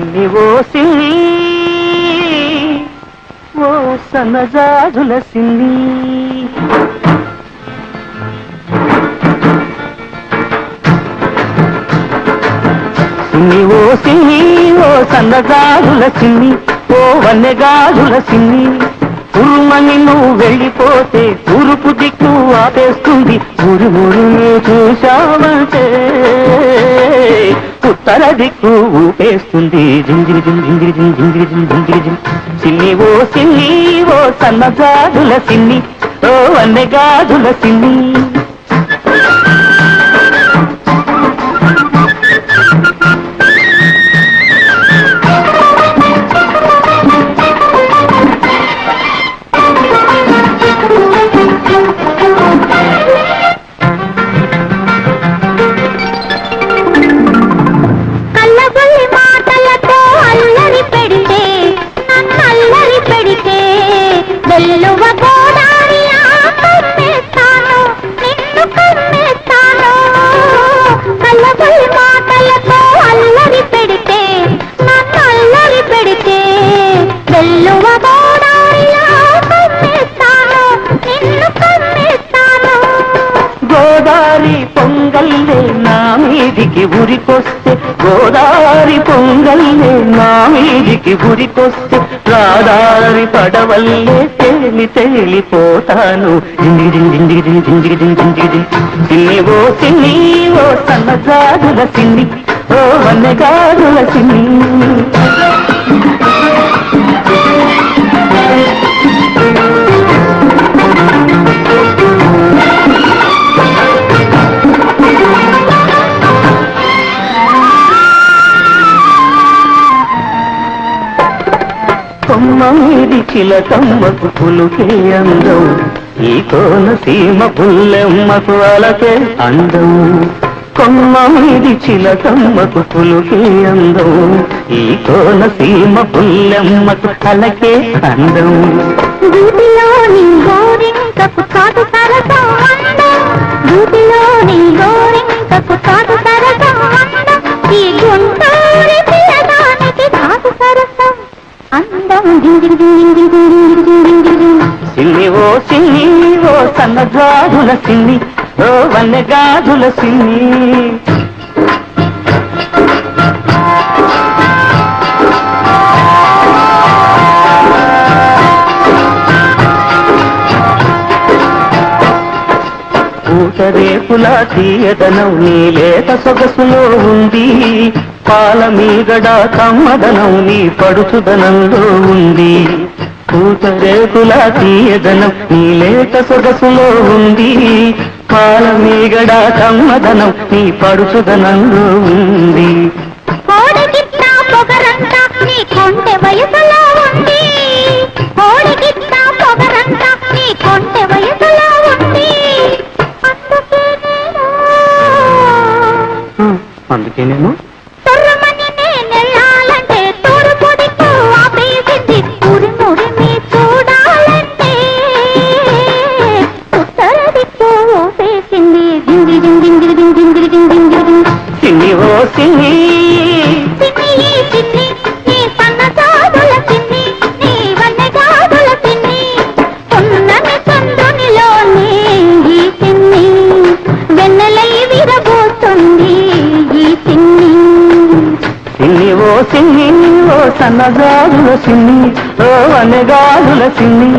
ఇన్ని ఓ సిన్ని ఓ సన్నజాజుల సిన్ని. సిన్ని ఓ సిన్ని ఓ సన్నజాజుల సిన్ని ఓ వన్నెగాజుల సిన్ని. ఉరుమని నువ్వు వెళ్ళిపోతే తూర్పు దిక్కు ఆపేస్తుంది. ఊరు చూశావంటే ఉత్తర దిక్కు ఊపేస్తుంది జింజిరి జిం జింజిరి జిం జింజిరి జిం జింజిరి జిం సిన్ని ఓ సిన్ని ఓ సన్నజాజుల సిన్ని ఓ వన్నెగాజుల సిన్ని గోదారి పొంగల్లే నా మీదికి ఉరికొస్తే గోదారి పొంగల్లే నా మీదికి ఉరికొస్తే రాదారి పడవల్లే తేలి తేలిపోతాను జింజిగి సిన్ని ఓ సిన్ని ఓ సన్నజాజుల సిన్ని ఓ వన్నెగాజుల సిన్ని మీది చిలకమ్మకు పులుకే అందం. ఈ కోన సీమ పుల్లెమ్మకు అలకే అందం. కొమ్మ మీది చిలకమ్మకు పులుకే అందం. ఈ కోన సీమ పుల్లెమ్మకు అలకే అందం. గూటిలోని గోరింకకు కాదు తరగా అందం. గూటిలోని గోరింకకు కాదు సరసం అందం. ఈ గుంటూరి సిన్ని ఓ సిన్ని ఓ సన్నజాజుల సిన్ని ఓ వన్నెగాజుల సిన్ని పూట పూటరేపుల తీయదనం నీ లేత సొగసులో ఉంది. పాల మీగడ కమ్మదనం నీ పడుచుదనంలో ఉంది. పూటరేకుల తీయదనం నీ లేత సొగసులో ఉంది. పాల మీగడ కమ్మదనం నీ పడుచుదనంలో ఉంది. కోడిగిట్ట పొగరంతా సిన్ని ఓ సిన్ని ఓ సన్నజాజుల సిన్ని ఓ వనగాజుల సిన్ని